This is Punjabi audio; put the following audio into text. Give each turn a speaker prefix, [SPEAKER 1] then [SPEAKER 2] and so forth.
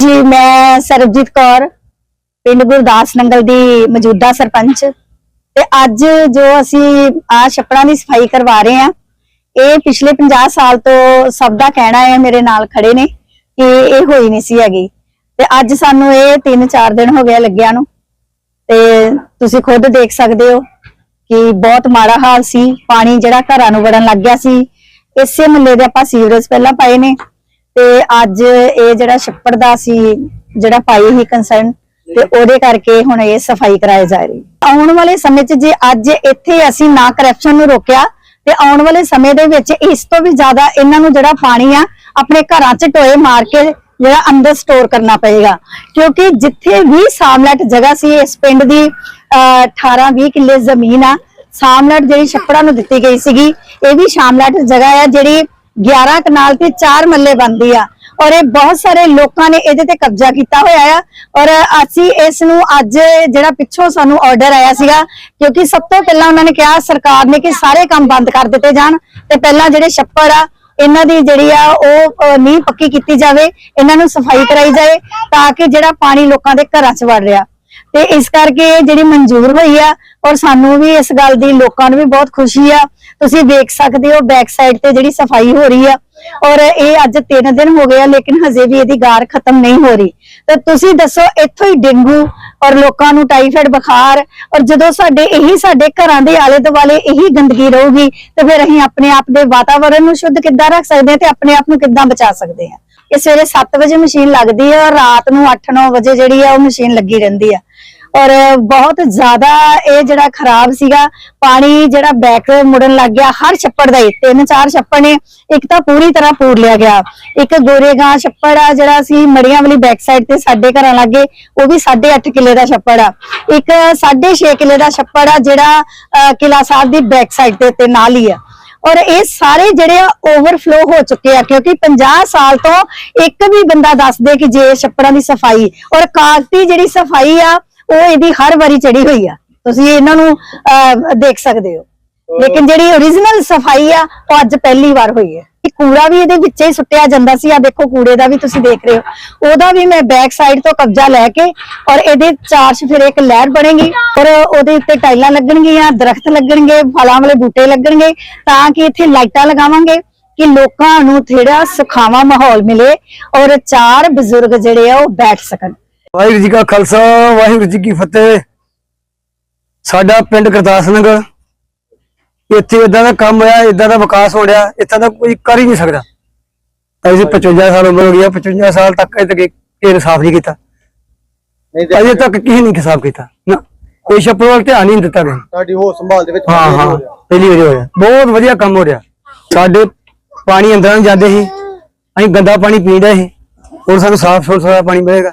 [SPEAKER 1] ਜੀ, ਮੈਂ ਸਰਬਜੀਤ ਕੌਰ, ਪਿੰਡ ਗੁਰਦਾਸ ਨੰਗਲ ਦੀ ਮੌਜੂਦਾ ਸਰਪੰਚ। ਤੇ ਅੱਜ ਜੋ ਅਸੀਂ ਆ ਛੱਪੜਾਂ ਦੀ ਸਫ਼ਾਈ ਕਰਵਾ ਰਹੇ ਆ ਇਹ ਪਿਛਲੇ 50 ਸਾਲ ਤੋਂ ਸਭ ਦਾ ਕਹਿਣਾ ਹੈ, ਮੇਰੇ ਨਾਲ ਖੜੇ ਨੇ, ਕਿ ਇਹ ਹੋਈ ਨਹੀਂ ਸੀ ਹੈਗੀ। ਤੇ ਅੱਜ ਸਾਨੂੰ ਇਹ 3-4 ਦਿਨ ਹੋ ਗਿਆ ਲੱਗਿਆ ਨੂੰ। ਤੇ ਤੁਸੀਂ ਖੁਦ ਦੇਖ ਸਕਦੇ ਹੋ ਕਿ ਬਹੁਤ ਮਾੜਾ ਹਾਲ ਸੀ। ਪਾਣੀ ਜਿਹੜਾ ਘਰਾਂ ਨੂੰ ਵੜਨ ਲੱਗ ਗਿਆ ਸੀ, ਇਸੇ ਮੁੱਲੇ ਦੇ ਆਪਾਂ ਸੀਵਰੇਜ ਪਹਿਲਾਂ ਪਾਏ ਨੇ। ਤੇ ਅੱਜ ਇਹ ਜਿਹੜਾ ਛੱਪੜ ਦਾ ਸੀ, ਜਿਹੜਾ ਪਾਈ ਹੀ ਕੰਸਰਨ ਤੇ ਉਹਦੇ ਕਰਕੇ ਹੁਣ ਇਹ ਸਫ਼ਾਈ ਕਰਾਈ ਜਾ ਰਹੀ। ਆਉਣ ਵਾਲੇ ਸਮੇਂ 'ਚ ਜੇ ਅੱਜ ਇੱਥੇ ਅਸੀਂ ਨਾ ਕਰਪਸ਼ਨ ਨੂੰ ਰੋਕਿਆ, ਤੇ ਆਉਣ ਵਾਲੇ ਸਮੇਂ ਦੇ ਵਿੱਚ ਇਸ ਤੋਂ ਵੀ ਜ਼ਿਆਦਾ ਇਹਨਾਂ ਨੂੰ ਜਿਹੜਾ ਪਾਣੀ ਆ, ਆਪਣੇ ਘਰਾਂ 'ਚ ਟੋਏ ਮਾਰ ਕੇ ਜਿਹੜਾ ਅੰਦਰ ਸਟੋਰ ਕਰਨਾ ਪਏਗਾ। ਕਿਉਂਕਿ ਜਿੱਥੇ ਵੀ ਸਾਮਲਟ ਜਗ੍ਹਾ ਸੀ, ਇਸ ਪਿੰਡ ਦੀ 18 20 ਕਿੱਲੇ ਜ਼ਮੀਨ ਆ, ਸਾਮਲਟ ਜਿਹੜੀ ਛੱਪੜਾਂ ਨੂੰ ਦਿੱਤੀ ਗਈ ਸੀਗੀ, ਇਹ ਵੀ ਸ਼ਾਮਲਟ ਜਗ੍ਹਾ ਆ ਜਿਹੜੀ 11 ਕਨਾਲ ਤੇ 4 ਮੱਲੇ ਬੰਦੀ ਆ। ਔਰ ਇਹ ਬਹੁਤ ਸਾਰੇ ਲੋਕਾਂ ਨੇ ਇਹਦੇ ਤੇ ਕਬਜ਼ਾ ਕੀਤਾ ਹੋਇਆ ਆ। ਔਰ ਅਸੀਂ ਇਸ ਨੂੰ ਅੱਜ ਜਿਹੜਾ ਪਿੱਛੋਂ ਸਾਨੂੰ ਆਰਡਰ ਆਇਆ ਸੀਗਾ, ਕਿਉਂਕਿ ਸਭ ਤੋਂ ਪਹਿਲਾਂ ਉਹਨਾਂ ਨੇ ਕਿਹਾ ਸਰਕਾਰ ਨੇ ਕਿ ਸਾਰੇ ਕੰਮ ਬੰਦ ਕਰ ਦਿੱਤੇ ਜਾਣ। ਤੇ ਪਹਿਲਾਂ ਜਿਹੜੇ ਛੱਪੜ ਆ, ਇਹਨਾਂ ਦੀ ਜਿਹੜੀ ਆ, ਉਹ ਨੀਂਹ ਪੱਕੀ ਕੀਤੀ ਜਾਵੇ, ਇਹਨਾਂ ਨੂੰ ਸਫ਼ਾਈ ਕਰਾਈ ਜਾਏ, ਤਾਂ ਕਿ ਜਿਹੜਾ ਪਾਣੀ ਲੋਕਾਂ ਦੇ ਘਰਾਂ 'ਚ ਵੜ ਰਿਹਾ। ਤੇ ਇਸ ਕਰਕੇ ਇਹ ਜਿਹੜੀ ਮਨਜ਼ੂਰ ਹੋਈ ਆ ਔਰ ਸਾਨੂੰ ਵੀ ਇਸ ਗੱਲ ਦੀ ਲੋਕਾਂ ਨੂੰ ਵੀ ਬਹੁਤ ਖੁਸ਼ੀ ਆ। ਤੁਸੀਂ ਦੇਖ ਸਕਦੇ ਹੋ ਬੈਕ ਸਾਈਡ ਤੇ ਜਿਹੜੀ ਸਫ਼ਾਈ ਹੋ ਰਹੀ ਆ। ਔਰ ਇਹ ਅੱਜ 3 ਦਿਨ ਹੋ ਗਏ ਆ, ਲੇਕਿਨ ਹਜੇ ਵੀ ਇਹਦੀ ਗਾਰ ਖਤਮ ਨਹੀਂ ਹੋ ਰਹੀ। ਤੇ ਤੁਸੀਂ ਦੱਸੋ, ਇੱਥੋਂ ਹੀ ਡੇਂਗੂ ਔਰ ਲੋਕਾਂ ਨੂੰ ਟਾਈਫਾਇਡ ਬੁਖਾਰ ਔਰ ਜਦੋਂ ਸਾਡੇ, ਇਹੀ ਸਾਡੇ ਘਰਾਂ ਦੇ ਆਲੇ ਦੁਆਲੇ ਇਹੀ ਗੰਦਗੀ ਰਹੂਗੀ, ਤੇ ਫਿਰ ਅਸੀਂ ਆਪਣੇ ਆਪ ਦੇ ਵਾਤਾਵਰਣ ਨੂੰ ਸ਼ੁੱਧ ਕਿੱਦਾਂ ਰੱਖ ਸਕਦੇ ਹਾਂ ਤੇ ਆਪਣੇ ਆਪ ਨੂੰ ਕਿੱਦਾਂ ਬਚਾ ਸਕਦੇ ਹਾਂ? ਇਹ ਸਵੇਰੇ 7 ਵਜੇ ਮਸ਼ੀਨ ਲੱਗਦੀ ਹੈ ਔਰ ਰਾਤ ਨੂੰ 8-9 ਵਜੇ ਜਿਹੜੀ ਆ ਉਹ ਮਸ਼ੀਨ ਲੱਗੀ ਰਹਿੰਦੀ ਆ। ਔਰ ਬਹੁਤ ਜ਼ਿਆਦਾ ਇਹ ਜਿਹੜਾ ਖਰਾਬ ਸੀਗਾ ਪਾਣੀ ਜਿਹੜਾ ਬੈਕ ਮੁੜਨ ਲੱਗ ਗਿਆ ਹਰ ਛੱਪੜ ਦਾ ਹੀ ਤਿੰਨ ਚਾਰ ਛੱਪੜ ਨੇ ਇੱਕ ਤਾਂ ਪੂਰੀ ਤਰ੍ਹਾਂ ਪੂਰ ਲਿਆ ਗਿਆ। ਇੱਕ ਗੋਰੇਗਾਂ ਛੱਪੜ ਆ ਜਿਹੜਾ ਸੀ ਮੜੀਆਂ ਵਾਲੀ ਬੈਕ ਸਾਈਡ ਤੇ ਸਾਡੇ ਘਰਾਂ ਲੱਗੇ ਉਹ ਵੀ 8.5 ਕਿੱਲੇ ਦਾ ਛੱਪੜ ਆ। ਇੱਕ 6.5 ਕਿੱਲੇ ਦਾ ਛੱਪੜ ਆ ਜਿਹੜਾ ਅਹ, ਕਿਲਾ ਸਾਹਿਬ ਦੀ ਬੈਕ ਸਾਈਡ ਤੇ ਤੇ ਨਾਲ ਹੀ ਆ। ਔਰ ਇਹ ਸਾਰੇ ਜਿਹੜੇ ਆ ਓਵਰਫਲੋ ਹੋ ਚੁੱਕੇ ਆ ਕਿਉਂਕਿ 50 ਸਾਲ ਤੋਂ ਇੱਕ ਵੀ ਬੰਦਾ ਦੱਸਦੇ ਕਿ ਜੇ ਛੱਪੜਾਂ ਦੀ ਸਫ਼ਾਈ ਔਰ ਕਾਗਤੀ ਜਿਹੜੀ ਸਫ਼ਾਈ ਆ ਉਹ ਇਹਦੀ ਹਰ ਵਾਰੀ ਚੜੀ ਹੋਈ ਆ। ਤੁਸੀਂ ਇਹਨਾਂ ਨੂੰ ਦੇਖ ਸਕਦੇ ਹੋ। ਲੇਕਿਨ ਜਿਹੜੀ origignal ਸਫ਼ਾਈ ਆ ਉਹ ਅੱਜ ਪਹਿਲੀ ਵਾਰ ਹੋਈ ਹੈ। ਇਹ ਕੂੜਾ ਵੀ ਇਹਦੇ ਵਿੱਚ ਹੀ ਸੁੱਟਿਆ ਜਾਂਦਾ ਸੀ। ਆ ਦੇਖੋ ਕੂੜੇ ਦਾ ਵੀ ਤੁਸੀਂ ਦੇਖ ਰਹੇ ਹੋ। ਉਹਦਾ ਵੀ ਮੈਂ ਬੈਕ ਸਾਈਡ ਤੋਂ ਕਬਜ਼ਾ ਲੈ ਕੇ ਔਰ ਇਹਦੇ ਚਾਰ ਚਫੇਰੇ ਇੱਕ ਲਹਿਰ ਬਣੇਗੀ ਔਰ ਉਹਦੇ ਉੱਤੇ ਟਾਈਲਾਂ ਲੱਗਣਗੀਆਂ ਦਰਖਤ ਲੱਗਣਗੇ ਫਲਾਂ ਵਾਲੇ ਬੂਟੇ ਲੱਗਣਗੇ ਤਾਂ ਕਿ ਇੱਥੇ ਲਾਈਟਾਂ ਲਗਾਵਾਂਗੇ ਕਿ ਲੋਕਾਂ ਨੂੰ ਥੋੜਾ ਸੁਖਾਵਾਂ ਮਾਹੌਲ ਮਿਲੇ ਔਰ ਚਾਰ ਬਜ਼ੁਰਗ ਜਿਹੜੇ ਆ ਉਹ ਬੈਠ ਸਕਣ।
[SPEAKER 2] ਵਾਹਿਗੁਰੂ ਜੀ ਕਾ ਖਾਲਸਾ ਵਾਹਿਗੁਰੂ ਜੀ ਕੀ ਫਤਿਹ। ਸਾਡਾ ਪਿੰਡ ਗੁਰਦਾਸ ਨਗਰ ਇੱਥੇ ਇਦਾਂ ਦਾ ਕੰਮ ਹੋਇਆ ਇਦਾਂ ਦਾ ਵਿਕਾਸ ਹੋ ਰਿਹਾ ਇੱਥੇ ਦਾ ਕੋਈ ਕਰ ਹੀ ਨਹੀਂ ਸਕਦਾ। ਅਸੀਂ 55 ਸਾਲ ਉਮਰ ਹੋ ਗਈ ਆ 55 ਸਾਲ ਤੱਕ ਇਹ ਤੱਕ ਇਹ ਇਨਸਾਫ ਨਹੀਂ ਕੀਤਾ। ਅਜੇ ਤੱਕ ਕਿਸੇ ਨੇ ਇਨਸਾਫ ਕੀਤਾ ਨਾ। ਕੋਈ ਛੱਪੜ ਵੱਲ ਧਿਆਨ ਨਹੀਂ ਦਿੱਤਾ ਗਿਆ
[SPEAKER 3] ਸਾਡੀ ਹੋਸ਼ ਸੰਭਾਲ ਦੇ ਵਿੱਚ
[SPEAKER 2] ਹਾਂ ਹਾਂ। ਪਹਿਲੀ ਵਾਰੀ ਹੋ ਰਿਹਾ ਬਹੁਤ ਵਧੀਆ ਕੰਮ ਹੋ ਰਿਹਾ। ਸਾਡੇ ਪਾਣੀ ਅੰਦਰ ਜਾਂਦੇ ਸੀ। ਅਸੀਂ ਗੰਦਾ ਪਾਣੀ ਪੀਂਦੇ ਸੀ। ਹੁਣ ਸਾਨੂੰ ਸਾਫ਼ ਸੁਥਰਾ ਪਾਣੀ ਮਿਲੇਗਾ।